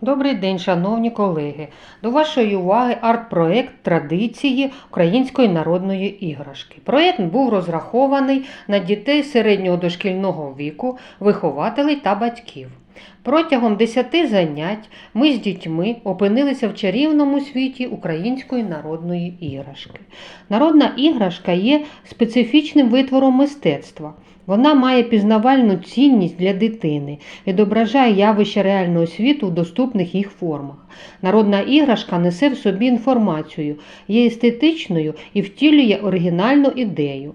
Добрий день, шановні колеги. До вашої уваги арт-проект традиції української народної іграшки. Проект був розрахований на дітей середнього дошкільного віку, вихователей та батьків. Протягом 10 занять ми з дітьми опинилися в чарівному світі української народної іграшки. Народна іграшка є специфічним витвором мистецтва. Вона має пізнавальну цінність для дитини, відображає явища реального світу в доступних їх формах. Народна іграшка несе в собі інформацію, є естетичною і втілює оригінальну ідею.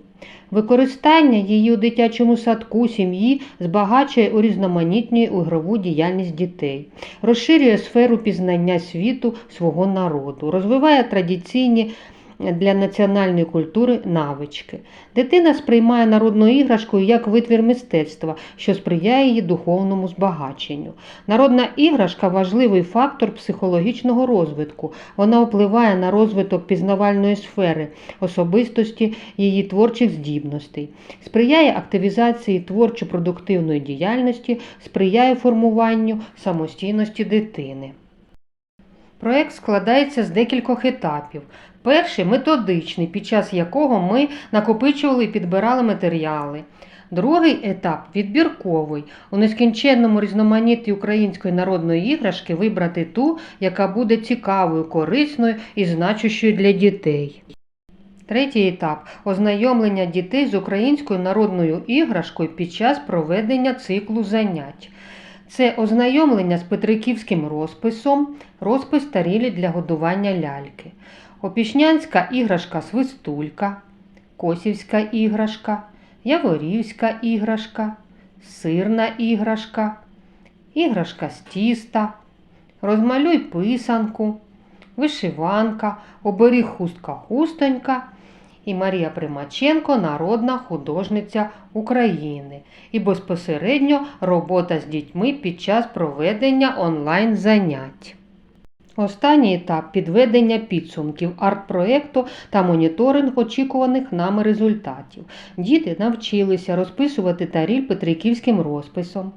Використання її у дитячому садку, сім'ї збагачує у різноманітній ігрову діяльність дітей, розширює сферу пізнання світу свого народу, розвиває традиційні для національної культури навички. Дитина сприймає народну іграшку як витвір мистецтва, що сприяє її духовному збагаченню. Народна іграшка важливий фактор психологічного розвитку. Вона впливає на розвиток пізнавальної сфери, особистості її творчих здібностей, сприяє активізації творчо-продуктивної діяльності, сприяє формуванню самостійності дитини. Проект складається з декількох етапів. Перший методичний, під час якого ми накопичували і підбирали матеріали. Другий етап відбірковий. У нескінченному різноманітті української народної іграшки вибрати ту, яка буде цікавою, корисною і значущою для дітей. Третій етап ознайомлення дітей з українською народною іграшкою під час проведення циклу занять. Це ознайомлення з петриківським розписом, розпис тарілі для годування ляльки, опішнянська іграшка свистулька, косівська іграшка, яворівська іграшка, сирна іграшка, іграшка з тіста, розмалюй писанку, вишиванка, оберіг хустка хустонька і Марія Примаченко народна художниця України і безпосередньо робота з дітьми під час проведення онлайн занять. Останній етап підведення підсумків арт-проєкту та моніторинг очікуваних нами результатів. Діти навчилися розписувати таріль петриківським розписом,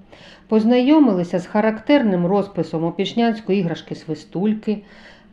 познайомилися з характерним розписом опішнянської іграшки свистульки,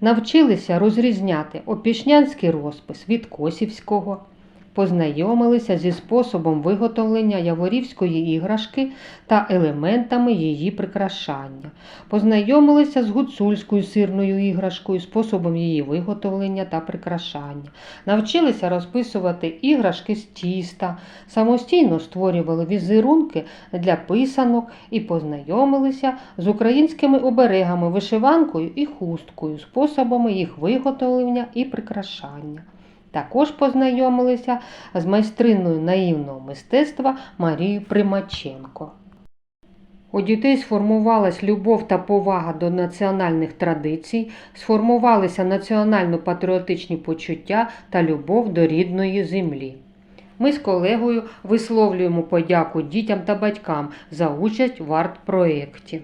навчилися розрізняти опішнянський розпис від косівського, познайомилися зі способом виготовлення яворівської іграшки та елементами її прикрашання, познайомилися з гуцульською сирною іграшкою, способом її виготовлення та прикрашання, навчилися розписувати іграшки з тіста, самостійно створювали візерунки для писанок і познайомилися з українськими оберегами, вишиванкою і хусткою, способами їх виготовлення і прикрашання. Також познайомилися з майстриною наївного мистецтва Марією Примаченко. У дітей сформувалась любов та повага до національних традицій, сформувалися національно-патріотичні почуття та любов до рідної землі. Ми з колегою висловлюємо подяку дітям та батькам за участь в арт-проєкті.